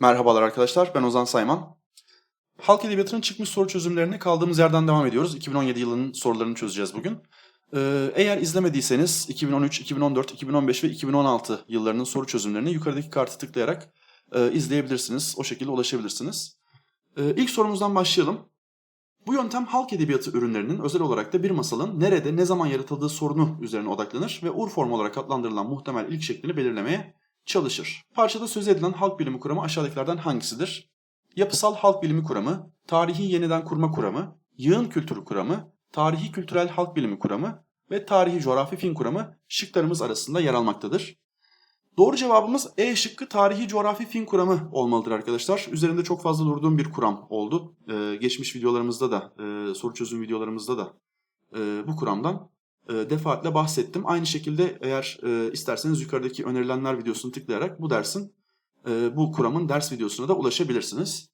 Merhabalar arkadaşlar, ben Ozan Sayman. Halk Edebiyatı'nın çıkmış soru çözümlerine kaldığımız yerden devam ediyoruz. 2017 yılının sorularını çözeceğiz bugün. Ee, eğer izlemediyseniz 2013, 2014, 2015 ve 2016 yıllarının soru çözümlerini yukarıdaki kartı tıklayarak e, izleyebilirsiniz. O şekilde ulaşabilirsiniz. Ee, ilk sorumuzdan başlayalım. Bu yöntem halk edebiyatı ürünlerinin özel olarak da bir masalın nerede, ne zaman yaratıldığı sorunu üzerine odaklanır ve ur formu olarak adlandırılan muhtemel ilk şeklini belirlemeye çalışır. Parçada söz edilen halk bilimi kuramı aşağıdakilerden hangisidir? Yapısal halk bilimi kuramı, tarihi yeniden kurma kuramı, yığın kültürü kuramı, tarihi kültürel halk bilimi kuramı ve tarihi coğrafi fin kuramı şıklarımız arasında yer almaktadır. Doğru cevabımız E şıkkı tarihi coğrafi fin kuramı olmalıdır arkadaşlar. Üzerinde çok fazla durduğum bir kuram oldu. Ee, geçmiş videolarımızda da, e, soru çözüm videolarımızda da e, bu kuramdan defaatle bahsettim. Aynı şekilde eğer e, isterseniz yukarıdaki önerilenler videosunu tıklayarak bu dersin, e, bu kuramın ders videosuna da ulaşabilirsiniz.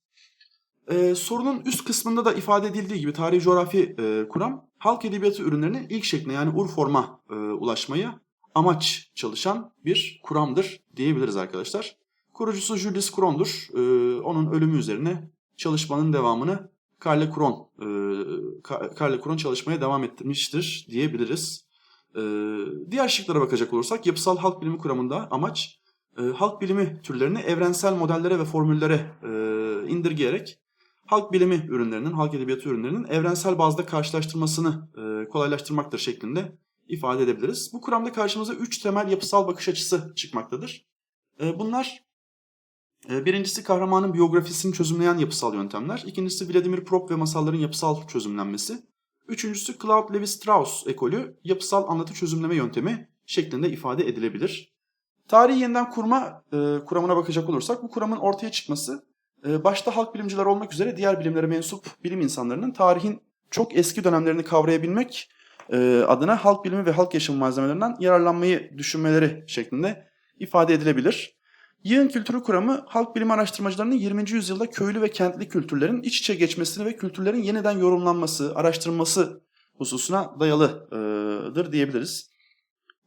E, sorunun üst kısmında da ifade edildiği gibi tarihi coğrafi e, kuram halk edebiyatı ürünlerinin ilk şekline yani ur forma e, ulaşmayı amaç çalışan bir kuramdır diyebiliriz arkadaşlar. Kurucusu Julius Kron'dur. E, onun ölümü üzerine çalışmanın devamını Carle Kron, e, Carle Kron çalışmaya devam ettirmiştir diyebiliriz. E, diğer şıklara bakacak olursak yapısal halk bilimi kuramında amaç e, halk bilimi türlerini evrensel modellere ve formüllere e, indirgeyerek halk bilimi ürünlerinin, halk edebiyatı ürünlerinin evrensel bazda karşılaştırmasını e, kolaylaştırmaktır şeklinde ifade edebiliriz. Bu kuramda karşımıza üç temel yapısal bakış açısı çıkmaktadır. E, bunlar birincisi kahramanın biyografisini çözümleyen yapısal yöntemler. İkincisi Vladimir Prop ve masalların yapısal çözümlenmesi. Üçüncüsü Claude Levi-Strauss ekolü yapısal anlatı çözümleme yöntemi şeklinde ifade edilebilir. Tarihi yeniden kurma e, kuramına bakacak olursak bu kuramın ortaya çıkması e, başta halk bilimciler olmak üzere diğer bilimlere mensup bilim insanlarının tarihin çok eski dönemlerini kavrayabilmek e, adına halk bilimi ve halk yaşamı malzemelerinden yararlanmayı düşünmeleri şeklinde ifade edilebilir. Yığın kültürü kuramı halk bilim araştırmacılarının 20. yüzyılda köylü ve kentli kültürlerin iç içe geçmesini ve kültürlerin yeniden yorumlanması, araştırılması hususuna dayalıdır diyebiliriz.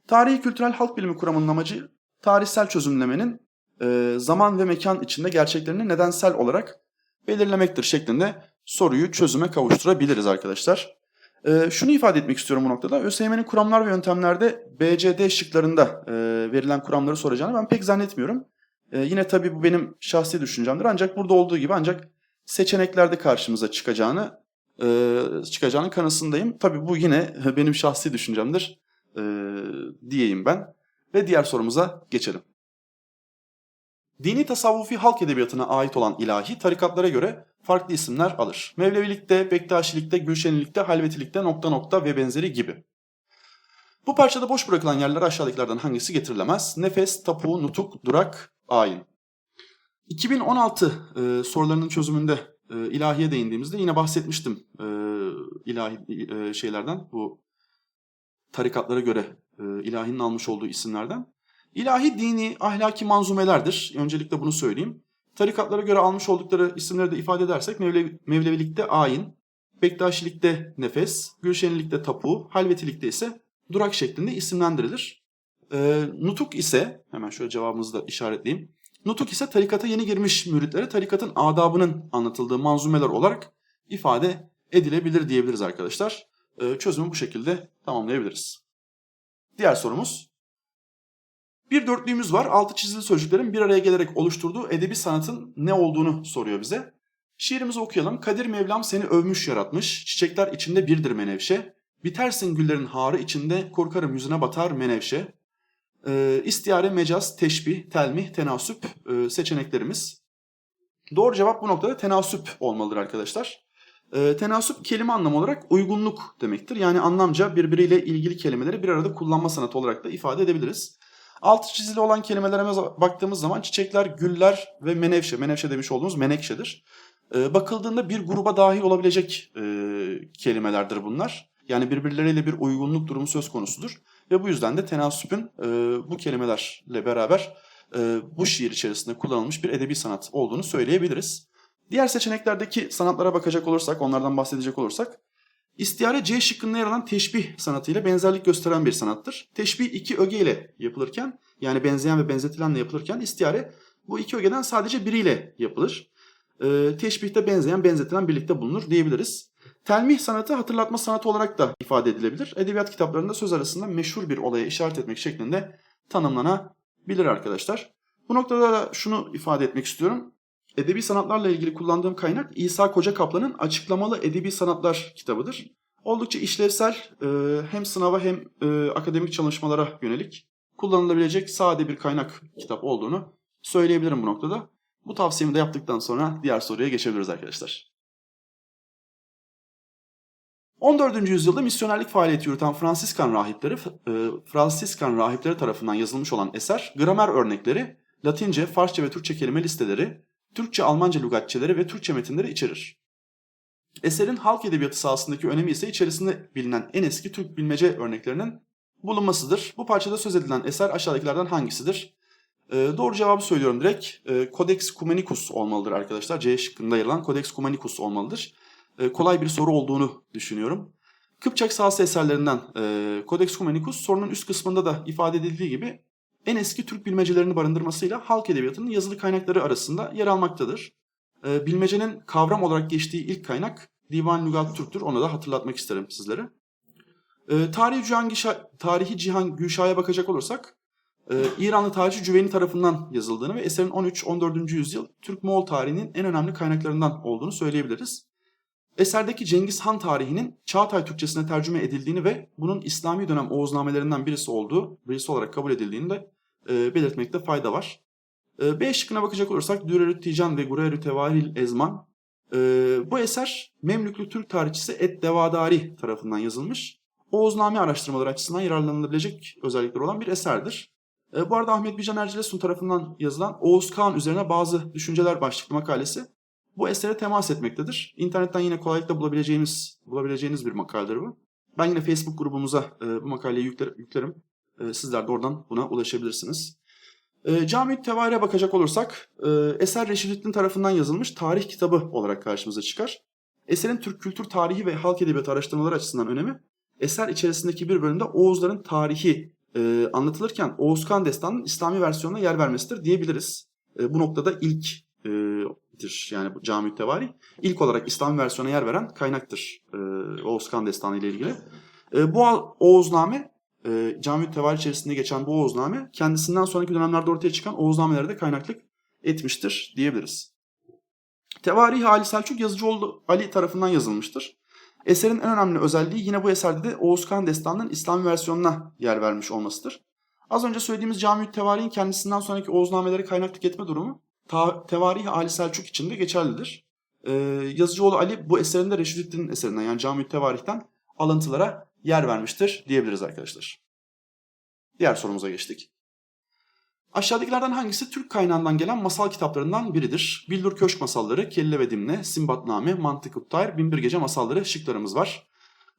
Tarihi kültürel halk bilimi kuramının amacı tarihsel çözümlemenin e, zaman ve mekan içinde gerçeklerini nedensel olarak belirlemektir şeklinde soruyu çözüme kavuşturabiliriz arkadaşlar. E, şunu ifade etmek istiyorum bu noktada. ÖSYM'nin kuramlar ve yöntemlerde BCD şıklarında e, verilen kuramları soracağını ben pek zannetmiyorum. E, yine tabii bu benim şahsi düşüncemdir. Ancak burada olduğu gibi ancak seçeneklerde karşımıza çıkacağını e, çıkacağının kanısındayım. Tabii bu yine benim şahsi düşüncemdir e, diyeyim ben. Ve diğer sorumuza geçelim. Dini tasavvufi halk edebiyatına ait olan ilahi tarikatlara göre farklı isimler alır. Mevlevilikte, Bektaşilikte, Gülşenilikte, Halvetilikte nokta nokta ve benzeri gibi. Bu parçada boş bırakılan yerler aşağıdakilerden hangisi getirilemez? Nefes, tapu, nutuk, durak, ayin. 2016 e, sorularının çözümünde e, ilahiye değindiğimizde yine bahsetmiştim e, ilahi e, şeylerden bu tarikatlara göre e, ilahinin almış olduğu isimlerden. İlahi dini ahlaki manzumelerdir. Öncelikle bunu söyleyeyim. Tarikatlara göre almış oldukları isimleri de ifade edersek Mevlevi, Mevlevilikte ayin, Bektaşilikte nefes, Gülşenilikte tapu, Halvetilikte ise durak şeklinde isimlendirilir. E, nutuk ise, hemen şöyle cevabımızı da işaretleyeyim. Nutuk ise tarikata yeni girmiş müritlere tarikatın adabının anlatıldığı manzumeler olarak ifade edilebilir diyebiliriz arkadaşlar. E, çözümü bu şekilde tamamlayabiliriz. Diğer sorumuz. Bir dörtlüğümüz var. Altı çizili sözcüklerin bir araya gelerek oluşturduğu edebi sanatın ne olduğunu soruyor bize. Şiirimizi okuyalım. Kadir Mevlam seni övmüş yaratmış. Çiçekler içinde birdir menevşe. Bitersin güllerin harı içinde. Korkarım yüzüne batar menevşe. Ee, istiyare, mecaz, teşbih, telmih, tenasüp e, seçeneklerimiz. Doğru cevap bu noktada tenasüp olmalıdır arkadaşlar. E, tenasüp kelime anlamı olarak uygunluk demektir. Yani anlamca birbiriyle ilgili kelimeleri bir arada kullanma sanatı olarak da ifade edebiliriz. Altı çizili olan kelimelere baktığımız zaman çiçekler, güller ve menevşe. Menevşe demiş olduğumuz menekşedir. E, bakıldığında bir gruba dahil olabilecek e, kelimelerdir bunlar. Yani birbirleriyle bir uygunluk durumu söz konusudur. Ve bu yüzden de tenasüpün e, bu kelimelerle beraber e, bu şiir içerisinde kullanılmış bir edebi sanat olduğunu söyleyebiliriz. Diğer seçeneklerdeki sanatlara bakacak olursak, onlardan bahsedecek olursak, istiyare C şıkkında yer alan teşbih sanatıyla benzerlik gösteren bir sanattır. Teşbih iki öge ile yapılırken, yani benzeyen ve benzetilenle yapılırken istiyare Bu iki ögeden sadece biriyle yapılır. Ee, teşbihte benzeyen, benzetilen birlikte bulunur diyebiliriz. Telmih sanatı hatırlatma sanatı olarak da ifade edilebilir. Edebiyat kitaplarında söz arasında meşhur bir olaya işaret etmek şeklinde tanımlanabilir arkadaşlar. Bu noktada da şunu ifade etmek istiyorum. Edebi sanatlarla ilgili kullandığım kaynak İsa Koca Kaplan'ın Açıklamalı Edebi Sanatlar kitabıdır. Oldukça işlevsel e, hem sınava hem e, akademik çalışmalara yönelik kullanılabilecek sade bir kaynak kitap olduğunu söyleyebilirim bu noktada. Bu tavsiyemi de yaptıktan sonra diğer soruya geçebiliriz arkadaşlar. 14. yüzyılda misyonerlik faaliyeti yürüten Fransiskan rahipleri, e, Fransiskan rahipleri tarafından yazılmış olan eser, gramer örnekleri, Latince, Farsça ve Türkçe kelime listeleri, Türkçe, Almanca lügatçeleri ve Türkçe metinleri içerir. Eserin halk edebiyatı sahasındaki önemi ise içerisinde bilinen en eski Türk bilmece örneklerinin bulunmasıdır. Bu parçada söz edilen eser aşağıdakilerden hangisidir? Ee, doğru cevabı söylüyorum direkt. Ee, Codex Cumanicus olmalıdır arkadaşlar. C şıkkında yer alan Codex Cumanicus olmalıdır. Ee, kolay bir soru olduğunu düşünüyorum. Kıpçak sahası eserlerinden e, Codex Cumanicus sorunun üst kısmında da ifade edildiği gibi en eski Türk bilmecelerini barındırmasıyla halk edebiyatının yazılı kaynakları arasında yer almaktadır. Ee, bilmecenin kavram olarak geçtiği ilk kaynak Divan Lügat Türk'tür. Onu da hatırlatmak isterim sizlere. Ee, tarihi, Cihan Gişa, tarihi Cihan Güşa'ya bakacak olursak e, İranlı tarihçi Cüveyni tarafından yazıldığını ve eserin 13-14. yüzyıl Türk-Moğol tarihinin en önemli kaynaklarından olduğunu söyleyebiliriz. Eserdeki Cengiz Han tarihinin Çağatay Türkçesine tercüme edildiğini ve bunun İslami dönem Oğuznamelerinden birisi olduğu, birisi olarak kabul edildiğini de e, belirtmekte fayda var. E, B şıkkına bakacak olursak Dürerü Tican ve Gurerü Tevaril Ezman. E, bu eser Memlüklü Türk tarihçisi Et Devadari tarafından yazılmış. Oğuzname araştırmaları açısından yararlanılabilecek özellikleri olan bir eserdir. E, bu arada Ahmet Bican Ercilesun tarafından yazılan Oğuz Kağan üzerine bazı düşünceler başlıklı makalesi bu esere temas etmektedir. İnternetten yine kolaylıkla bulabileceğimiz bulabileceğiniz bir makaledir bu. Ben yine Facebook grubumuza e, bu makaleyi yükler, yüklerim. E, sizler de oradan buna ulaşabilirsiniz. E, Cami Tevarik'e bakacak olursak e, eser Reşidüddin tarafından yazılmış tarih kitabı olarak karşımıza çıkar. Eserin Türk kültür tarihi ve halk edebiyatı araştırmaları açısından önemi eser içerisindeki bir bölümde Oğuzların tarihi e, anlatılırken Oğuz Kağan Destanı'nın İslami versiyonuna yer vermesidir diyebiliriz. E, bu noktada ilk e, dir yani bu Cami Tevari ilk olarak İslam versiyona yer veren kaynaktır e, Oğuz Kağan Destanı ile ilgili. E, bu Oğuzname e, Cami Tevari içerisinde geçen bu Oğuzname kendisinden sonraki dönemlerde ortaya çıkan Oğuznamelere de kaynaklık etmiştir diyebiliriz. Tevari Ali Selçuk Yazıcıoğlu Ali tarafından yazılmıştır. Eserin en önemli özelliği yine bu eserde de Oğuz Kağan Destanı'nın İslam versiyonuna yer vermiş olmasıdır. Az önce söylediğimiz Cami Tevari'nin kendisinden sonraki Oğuznameleri kaynaklık etme durumu Tevarih Ali Selçuk için de geçerlidir. Ee, Yazıcıoğlu Ali bu eserinde Reşidüddin'in eserinden yani Cami Tevarih'ten alıntılara yer vermiştir diyebiliriz arkadaşlar. Diğer sorumuza geçtik. Aşağıdakilerden hangisi Türk kaynağından gelen masal kitaplarından biridir? Bildur Köşk Masalları, Kelle ve Dimne, Simbatname, Mantık Uttayr, Binbir Gece Masalları şıklarımız var.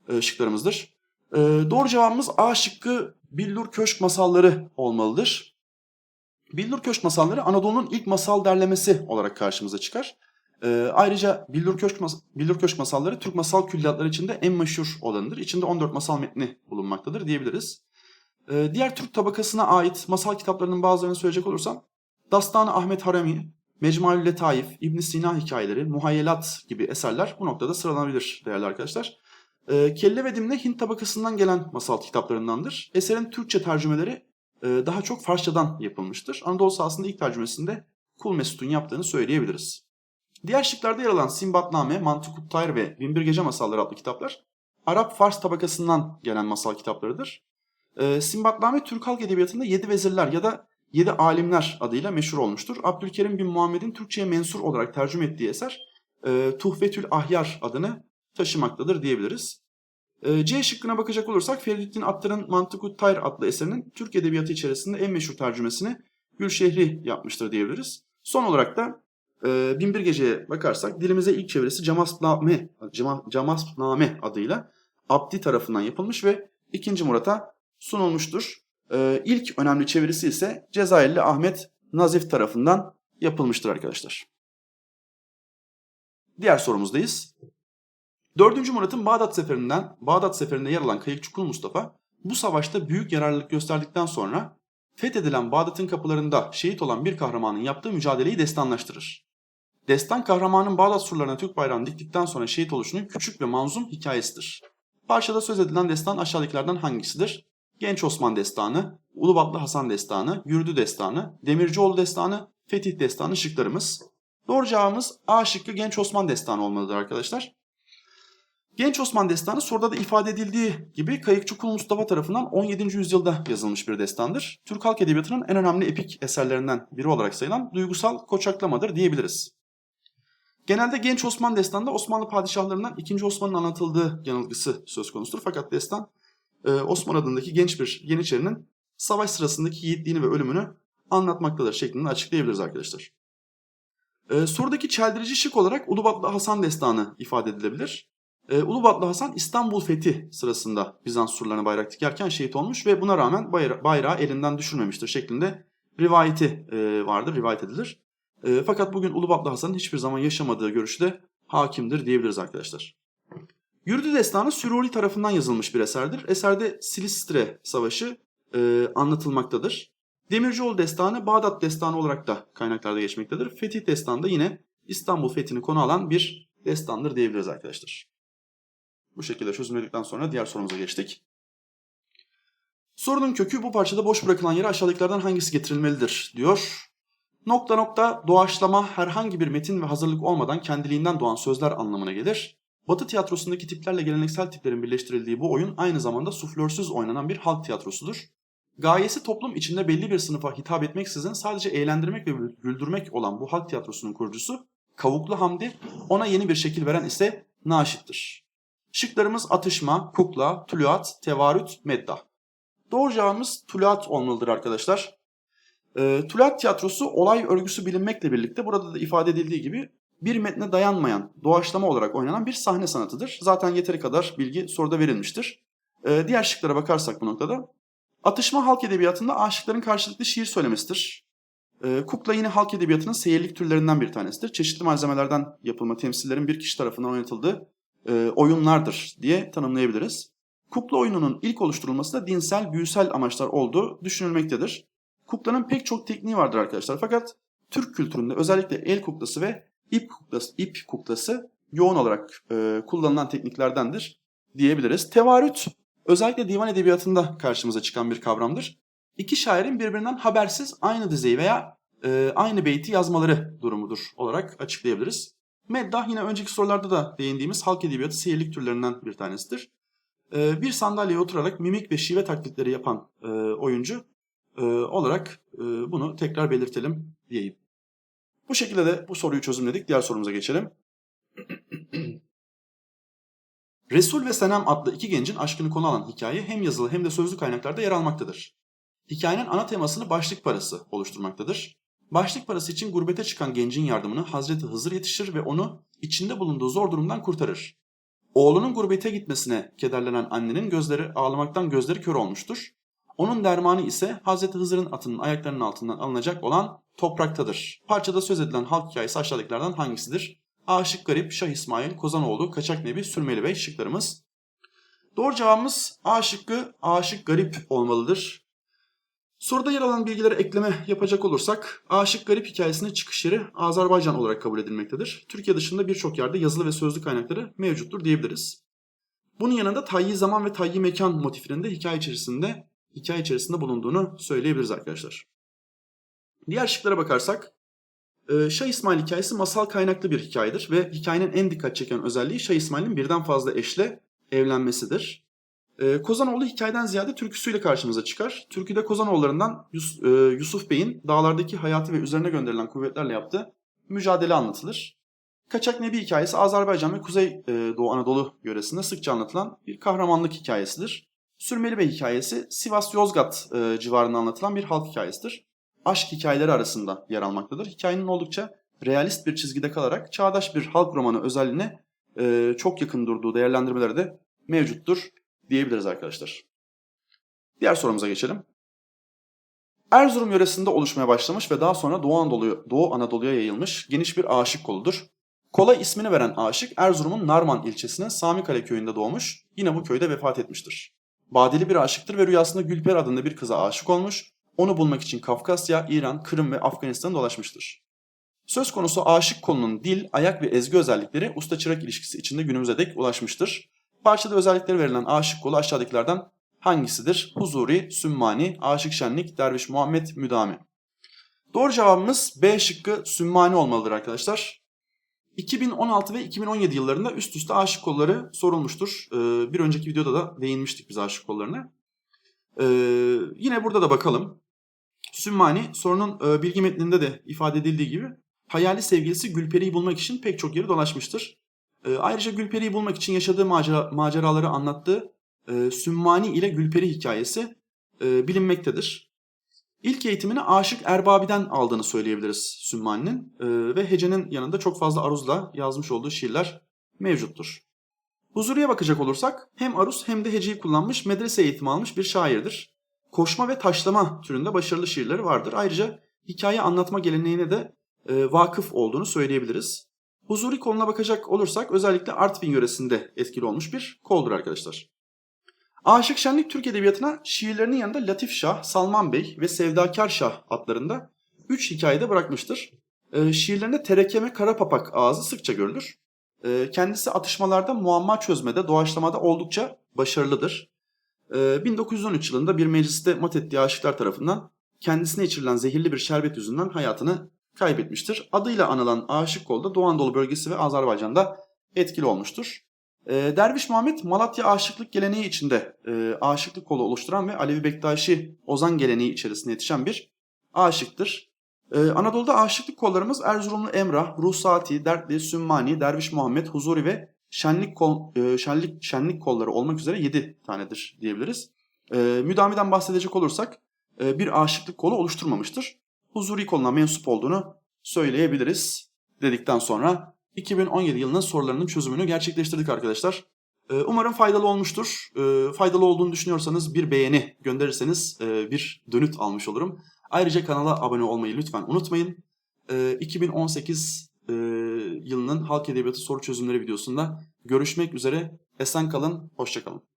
E, şıklarımızdır. E, doğru cevabımız A şıkkı Bildur Köşk Masalları olmalıdır. Bildur Köşk Masalları Anadolu'nun ilk masal derlemesi olarak karşımıza çıkar. E, ayrıca Bildur Köşk, Mas Bildur Köşk Masalları Türk masal külliyatları içinde en meşhur olanıdır. İçinde 14 masal metni bulunmaktadır diyebiliriz. Ee, diğer Türk tabakasına ait masal kitaplarının bazılarını söyleyecek olursam Dastan Ahmet Harami, Mecmuaül Letaif, İbn Sina hikayeleri, Muhayyelat gibi eserler bu noktada sıralanabilir değerli arkadaşlar. Ee, Kelle ve Dimne Hint tabakasından gelen masal kitaplarındandır. Eserin Türkçe tercümeleri e, daha çok Farsçadan yapılmıştır. Anadolu sahasında ilk tercümesinde Kul Mesut'un yaptığını söyleyebiliriz. Diğer şıklarda yer alan Simbatname, Mantıkut Tayr ve Binbir Gece Masalları adlı kitaplar Arap-Fars tabakasından gelen masal kitaplarıdır. E, Simbatname Türk Halk Edebiyatı'nda Yedi Vezirler ya da Yedi Alimler adıyla meşhur olmuştur. Abdülkerim bin Muhammed'in Türkçe'ye mensur olarak tercüme ettiği eser e, Tuhfetül Ahyar adını taşımaktadır diyebiliriz. E, C şıkkına bakacak olursak Feridettin Attar'ın Mantıkut Tayr adlı eserinin Türk Edebiyatı içerisinde en meşhur tercümesini Gülşehri yapmıştır diyebiliriz. Son olarak da e, Binbir Gece'ye bakarsak dilimize ilk çevirisi Camasname, Camasname adıyla Abdi tarafından yapılmış ve 2. Murat'a sunulmuştur. Ee, ilk önemli çevirisi ise Cezayirli Ahmet Nazif tarafından yapılmıştır arkadaşlar. Diğer sorumuzdayız. 4. Murat'ın Bağdat seferinden Bağdat seferinde yer alan Kayıkçı Kul Mustafa bu savaşta büyük yararlılık gösterdikten sonra fethedilen Bağdat'ın kapılarında şehit olan bir kahramanın yaptığı mücadeleyi destanlaştırır. Destan kahramanın Bağdat surlarına Türk bayrağını diktikten sonra şehit oluşunun küçük ve manzum hikayesidir. Parçada söz edilen destan aşağıdakilerden hangisidir? Genç Osman Destanı, Ulubatlı Hasan Destanı, Gürdü Destanı, Demircioğlu Destanı, Fetih Destanı şıklarımız. Doğru cevabımız A şıkkı Genç Osman Destanı olmalıdır arkadaşlar. Genç Osman Destanı soruda da ifade edildiği gibi Kayıkçı Kul Mustafa tarafından 17. yüzyılda yazılmış bir destandır. Türk halk edebiyatının en önemli epik eserlerinden biri olarak sayılan duygusal koçaklamadır diyebiliriz. Genelde Genç Osman Destanı'nda Osmanlı padişahlarından 2. Osman'ın anlatıldığı yanılgısı söz konusudur. Fakat destan e, Osman adındaki genç bir Yeniçerinin savaş sırasındaki yiğitliğini ve ölümünü anlatmaktadır şeklinde açıklayabiliriz arkadaşlar. E, sorudaki çeldirici şık olarak Ulubatlı Hasan Destanı ifade edilebilir. E, Ulubatlı Hasan İstanbul fethi sırasında Bizans surlarına bayrak dikerken şehit olmuş ve buna rağmen bayra- bayrağı elinden düşürmemiştir şeklinde rivayeti e, vardır, rivayet edilir. E, fakat bugün Ulubatlı Hasan'ın hiçbir zaman yaşamadığı görüşü de hakimdir diyebiliriz arkadaşlar. Yürüdü Destanı Süruri tarafından yazılmış bir eserdir. Eserde Silistre Savaşı e, anlatılmaktadır. Demircioğlu Destanı Bağdat Destanı olarak da kaynaklarda geçmektedir. Fetih Destanı da yine İstanbul fethini konu alan bir destandır diyebiliriz arkadaşlar. Bu şekilde çözümledikten sonra diğer sorumuza geçtik. Sorunun kökü bu parçada boş bırakılan yere aşağıdakilerden hangisi getirilmelidir diyor. Nokta nokta doğaçlama herhangi bir metin ve hazırlık olmadan kendiliğinden doğan sözler anlamına gelir. Batı tiyatrosundaki tiplerle geleneksel tiplerin birleştirildiği bu oyun aynı zamanda suflörsüz oynanan bir halk tiyatrosudur. Gayesi toplum içinde belli bir sınıfa hitap etmeksizin sadece eğlendirmek ve güldürmek olan bu halk tiyatrosunun kurucusu Kavuklu Hamdi, ona yeni bir şekil veren ise Naşit'tir. Şıklarımız atışma, kukla, tuluat, tevarüt, meddah. Doğru cevabımız tuluat olmalıdır arkadaşlar. E, tuluat tiyatrosu olay örgüsü bilinmekle birlikte burada da ifade edildiği gibi bir metne dayanmayan, doğaçlama olarak oynanan bir sahne sanatıdır. Zaten yeteri kadar bilgi soruda verilmiştir. E, diğer şıklara bakarsak bu noktada. Atışma halk edebiyatında aşıkların karşılıklı şiir söylemesidir. E, kukla yine halk edebiyatının seyirlik türlerinden bir tanesidir. Çeşitli malzemelerden yapılma temsillerin bir kişi tarafından oynatıldığı e, oyunlardır diye tanımlayabiliriz. Kukla oyununun ilk oluşturulması da dinsel, büyüsel amaçlar olduğu düşünülmektedir. Kuklanın pek çok tekniği vardır arkadaşlar. Fakat Türk kültüründe özellikle el kuklası ve ip kuklası, ip kuklası yoğun olarak e, kullanılan tekniklerdendir diyebiliriz. Tevarüt özellikle divan edebiyatında karşımıza çıkan bir kavramdır. İki şairin birbirinden habersiz aynı dizeyi veya e, aynı beyti yazmaları durumudur olarak açıklayabiliriz. Meddah yine önceki sorularda da değindiğimiz halk edebiyatı seyirlik türlerinden bir tanesidir. E, bir sandalyeye oturarak mimik ve şive taklitleri yapan e, oyuncu e, olarak e, bunu tekrar belirtelim diyeyim. Bu şekilde de bu soruyu çözümledik. Diğer sorumuza geçelim. Resul ve Senem adlı iki gencin aşkını konu alan hikaye hem yazılı hem de sözlü kaynaklarda yer almaktadır. Hikayenin ana temasını başlık parası oluşturmaktadır. Başlık parası için gurbete çıkan gencin yardımını Hazreti Hızır yetişir ve onu içinde bulunduğu zor durumdan kurtarır. Oğlunun gurbete gitmesine kederlenen annenin gözleri ağlamaktan gözleri kör olmuştur. Onun dermanı ise Hazreti Hızır'ın atının ayaklarının altından alınacak olan topraktadır. Parçada söz edilen halk hikayesi aşağıdakilerden hangisidir? Aşık Garip, Şah İsmail, Kozanoğlu, Kaçak Nebi, Sürmeli Bey şıklarımız. Doğru cevabımız A şıkkı Aşık Garip olmalıdır. Soruda yer alan bilgilere ekleme yapacak olursak Aşık Garip hikayesinin çıkış yeri Azerbaycan olarak kabul edilmektedir. Türkiye dışında birçok yerde yazılı ve sözlü kaynakları mevcuttur diyebiliriz. Bunun yanında tayyi zaman ve tayyi mekan motifinin de hikaye içerisinde hikaye içerisinde bulunduğunu söyleyebiliriz arkadaşlar. Diğer şıklara bakarsak Şah İsmail hikayesi masal kaynaklı bir hikayedir ve hikayenin en dikkat çeken özelliği Şah İsmail'in birden fazla eşle evlenmesidir. Kozanoğlu hikayeden ziyade türküsüyle karşımıza çıkar. Türküde Kozanoğullarından Yus Yusuf Bey'in dağlardaki hayatı ve üzerine gönderilen kuvvetlerle yaptığı mücadele anlatılır. Kaçak Nebi hikayesi Azerbaycan ve Kuzey Doğu Anadolu yöresinde sıkça anlatılan bir kahramanlık hikayesidir. Sürmeli Bey hikayesi Sivas-Yozgat civarında anlatılan bir halk hikayesidir aşk hikayeleri arasında yer almaktadır. Hikayenin oldukça realist bir çizgide kalarak çağdaş bir halk romanı özelliğine e, çok yakın durduğu değerlendirmeleri de mevcuttur diyebiliriz arkadaşlar. Diğer sorumuza geçelim. Erzurum yöresinde oluşmaya başlamış ve daha sonra Doğu, Anadolu, Doğu Anadolu'ya yayılmış geniş bir aşık koludur. Kola ismini veren aşık Erzurum'un Narman ilçesinin Samikale köyünde doğmuş, yine bu köyde vefat etmiştir. Badeli bir aşıktır ve rüyasında Gülper adında bir kıza aşık olmuş Onu bulmak için Kafkasya, İran, Kırım ve Afganistan'ı dolaşmıştır. Söz konusu aşık kolunun dil, ayak ve ezgi özellikleri usta-çırak ilişkisi içinde günümüze dek ulaşmıştır. Parçada özellikleri verilen aşık kolu aşağıdakilerden hangisidir? Huzuri, Sümmani, Aşık Şenlik, Derviş Muhammed, Müdami. Doğru cevabımız B şıkkı Sümmani olmalıdır arkadaşlar. 2016 ve 2017 yıllarında üst üste aşık kolları sorulmuştur. Ee, bir önceki videoda da değinmiştik biz aşık kollarına. Ee, yine burada da bakalım. Sümmani sorunun e, bilgi metninde de ifade edildiği gibi hayali sevgilisi Gülperi'yi bulmak için pek çok yeri dolaşmıştır. Ee, ayrıca Gülperi'yi bulmak için yaşadığı macera, maceraları anlattığı e, Sümmani ile Gülperi hikayesi e, bilinmektedir. İlk eğitimini Aşık Erbabi'den aldığını söyleyebiliriz Sümmani'nin e, ve hecenin yanında çok fazla aruzla yazmış olduğu şiirler mevcuttur. Huzuri'ye bakacak olursak hem aruz hem de heceyi kullanmış medrese eğitimi almış bir şairdir. Koşma ve taşlama türünde başarılı şiirleri vardır. Ayrıca hikaye anlatma geleneğine de e, vakıf olduğunu söyleyebiliriz. Huzuri koluna bakacak olursak özellikle Artvin yöresinde etkili olmuş bir koldur arkadaşlar. Aşık Şenlik Türk Edebiyatı'na şiirlerinin yanında Latif Şah, Salman Bey ve Sevdakar Şah adlarında 3 hikayede bırakmıştır. E, şiirlerinde terekeme karapapak ağzı sıkça görülür. E, kendisi atışmalarda muamma çözmede, doğaçlamada oldukça başarılıdır. E, 1913 yılında bir mecliste mat ettiği aşıklar tarafından kendisine içirilen zehirli bir şerbet yüzünden hayatını kaybetmiştir. Adıyla anılan Aşık Kol'da Doğu Anadolu bölgesi ve Azerbaycan'da etkili olmuştur. E, Derviş Muhammed Malatya aşıklık geleneği içinde e, aşıklık kolu oluşturan ve Alevi Bektaşi Ozan geleneği içerisinde yetişen bir aşıktır. E, Anadolu'da aşıklık kollarımız Erzurumlu Emrah, Ruhsati, Dertli, Sümmani, Derviş Muhammed, Huzuri ve Şenlik, kol, e, şenlik, şenlik kolları olmak üzere 7 tanedir diyebiliriz. E, müdamiden bahsedecek olursak e, bir aşıklık kolu oluşturmamıştır. Huzuri koluna mensup olduğunu söyleyebiliriz dedikten sonra 2017 yılının sorularının çözümünü gerçekleştirdik arkadaşlar. Ee, Umarım faydalı olmuştur. Ee, Faydalı olduğunu düşünüyorsanız bir beğeni gönderirseniz e, bir dönüt almış olurum. Ayrıca kanala abone olmayı lütfen unutmayın. Ee, 2018 e, yılının halk edebiyatı soru çözümleri videosunda görüşmek üzere. Esen kalın, hoşçakalın.